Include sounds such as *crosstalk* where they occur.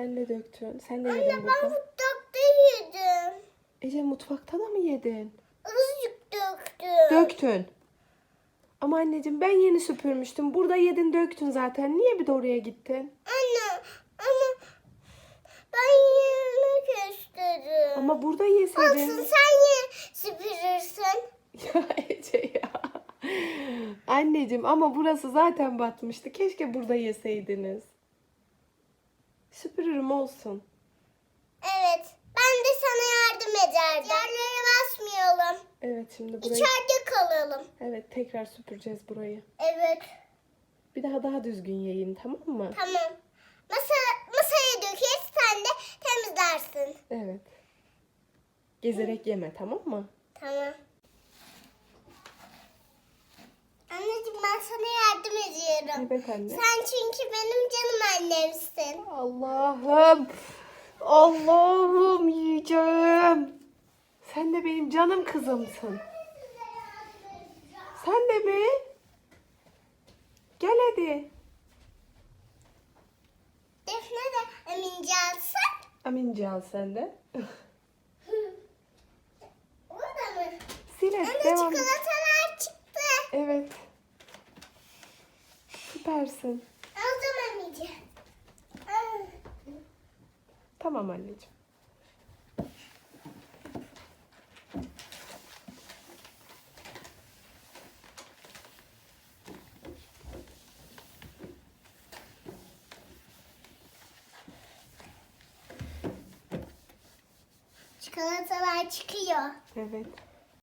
Sen de döktün. Sen de Anne yedin ben burada. mutfakta yedim. Ece mutfakta da mı yedin? Azıcık döktüm. Döktün. Ama anneciğim ben yeni süpürmüştüm. Burada yedin döktün zaten. Niye bir de oraya gittin? Anne ama ben yemek istedim. Ama burada Olsun yeseydin. sen ye süpürürsün. *laughs* Ya Ece ya. Anneciğim ama burası zaten batmıştı. Keşke burada yeseydiniz. Süpürürüm olsun. Evet ben de sana yardım ederdim. Yerlere basmayalım. Evet şimdi burayı... İçeride kalalım. Evet tekrar süpüreceğiz burayı. Evet Bir daha daha düzgün yayın tamam mı? tamam. Masa, masaya dökeriz sen de temizlersin. Evet. Gezerek yeme tamam mı? Tamam. Anneciğim ben sana yardım ediyorum. Evet anne. Sen çünkü benim canım annemsin. Allah'ım. Allah'ım yiyeceğim. Sen de benim canım kızımsın. Sen de mi? Gel hadi. Defne de Emincansın. Aminci al sen de. *laughs* Burada mı? Sil Anne devam. çikolatalar çıktı. Evet. Süpersin. Tamam anneciğim. Çikolatalar çıkıyor. Evet.